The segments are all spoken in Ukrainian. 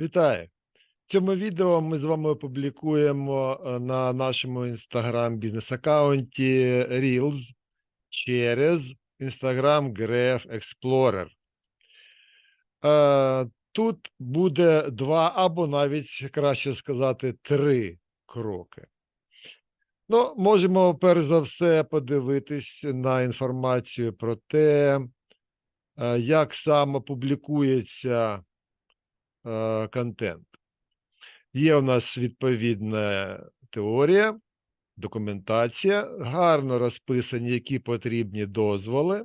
Вітаю! В цьому відео ми з вами опублікуємо е, на нашому інстаграм бізнес-аккаунті Reels через Instagram Graph Explorer. Е, Тут буде два або навіть краще сказати три кроки. Ну, можемо перш за все подивитись на інформацію про те, е, як саме публікується контент. Є у нас відповідна теорія, документація, гарно розписані, які потрібні дозволи,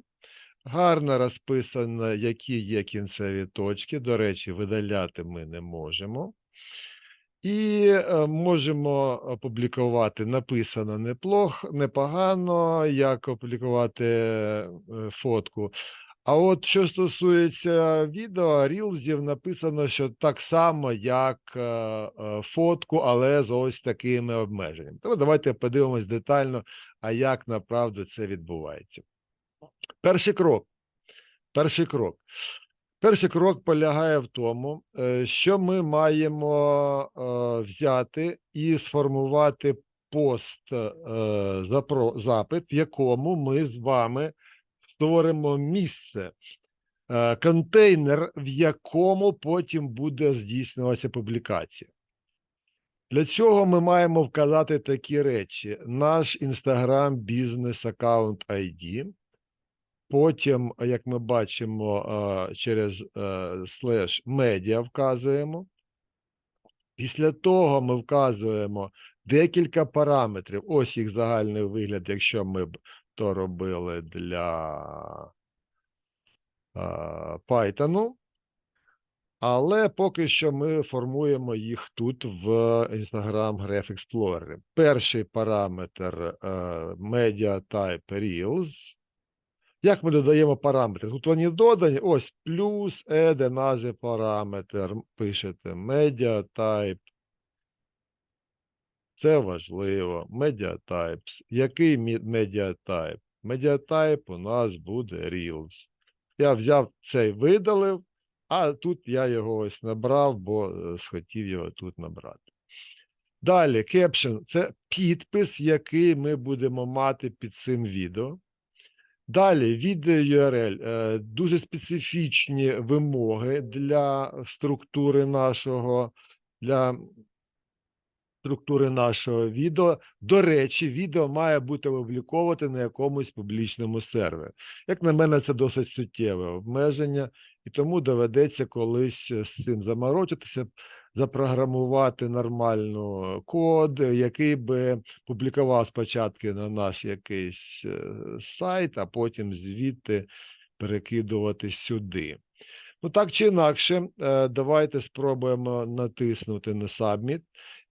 гарно розписано, які є кінцеві точки. До речі, видаляти ми не можемо. І е, можемо опублікувати написано неплохо, непогано, як опублікувати е, фотку. А от що стосується відео, рілзів написано, що так само, як е, е, фотку, але з ось такими обмеженнями. Тому давайте подивимось детально, а як направду це відбувається. Перший крок. Перший крок. Перший крок полягає в тому, е, що ми маємо взяти і сформувати пост запит, в якому ми з вами створимо місце, е, контейнер, в якому потім буде здійснюватися публікація. Для цього ми маємо вказати такі речі: наш Instagram бізнес аккаунт ID. Потім, як ми бачимо, е, через е, слеш медіа вказуємо. Після того ми вказуємо декілька параметрів. Ось їх загальний вигляд, якщо ми то робили для Python. Але поки що ми формуємо їх тут в Instagram Graph Explorer. Перший параметр е, Media Type Reels. Як ми додаємо параметри? Тут вони додані. Ось плюс add назви параметр. Пишете media type. Це важливо. Media types. Який? Media type у нас буде Reels. Я взяв цей видалив, а тут я його ось набрав, бо е, схотів його тут набрати. Далі, caption – це підпис, який ми будемо мати під цим відео. Далі відео URL. Е, Дуже специфічні вимоги для структури нашого, для структури нашого відео. До речі, відео має бути опубліковувати на якомусь публічному сервері. Як на мене, це досить суттєве обмеження, і тому доведеться колись з цим заморочитися, запрограмувати нормально код, який би публікував спочатку на наш якийсь е, сайт, а потім звідти перекидувати сюди. Ну, так чи інакше, е, давайте спробуємо натиснути на Submit.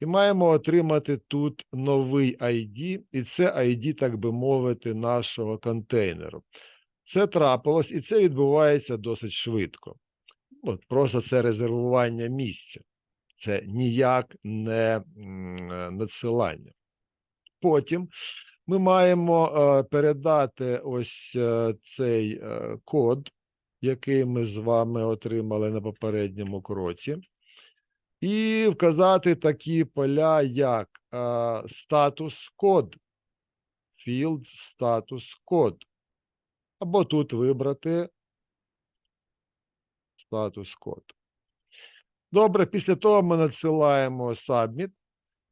І маємо отримати тут новий ID, і це ID, так би мовити, нашого контейнеру. Це трапилось, і це відбувається досить швидко. От, Просто це резервування місця. Це ніяк не надсилання. Потім ми маємо е, передати ось е, цей е, код, який ми з вами отримали на попередньому кроці, і вказати такі поля, як е, статус код, field статус код. Або тут вибрати статус код. Добре, після того ми надсилаємо Submit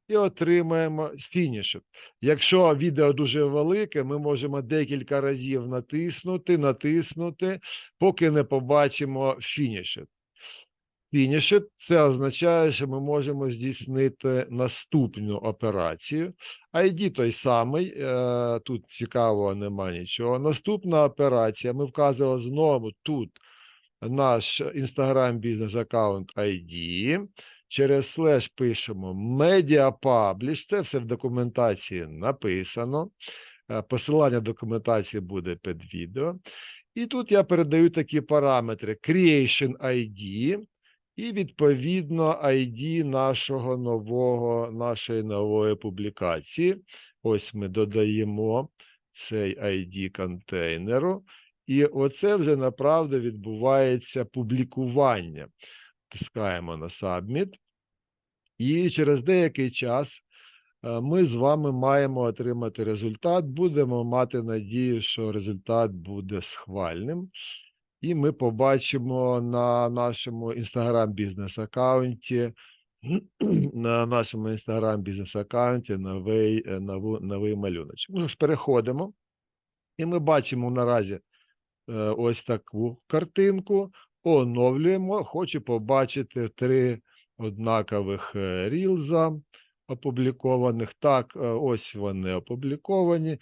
і отримаємо Finish. Якщо відео дуже велике, ми можемо декілька разів натиснути, натиснути, поки не побачимо Finish. Finish – це означає, що ми можемо здійснити наступну операцію. ID той самий, е, тут цікавого нема нічого. Наступна операція, ми вказуємо знову тут наш Instagram бізнес аккаунт ID. Через слеш пишемо Media Publish. Це все в документації написано. Е, Посилання документації буде під відео. І тут я передаю такі параметри: Creation ID і, відповідно, ID нашого нового, нашої нової публікації. Ось ми додаємо цей ID контейнеру. І оце вже направду відбувається публікування. Тискаємо на Submit. І через деякий час е, ми з вами маємо отримати результат. Будемо мати надію, що результат буде схвальним. І ми побачимо на нашому Instagram бізнес аккаунті на нашому Instagram бізнес аккаунті новий, е, нову- новий малюночок. Ну ж, переходимо, і ми бачимо наразі е, ось таку картинку. Оновлюємо. Хочу побачити три однакових е, рілза опублікованих. Так, ось вони опубліковані.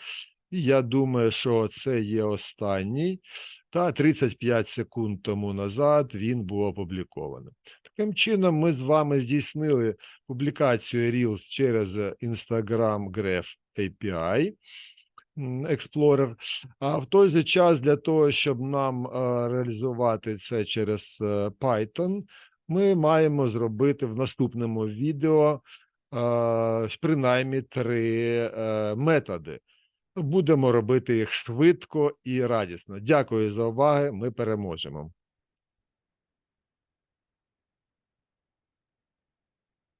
Я думаю, що це є останній. Та 35 секунд тому назад він був опублікований. Таким чином, ми з вами здійснили публікацію Reels через Instagram Graph API Explorer. А в той же час для того, щоб нам е, реалізувати це через е, Python, ми маємо зробити в наступному відео е, принаймні три е, методи. Будемо робити їх швидко і радісно. Дякую за увагу. Ми переможемо.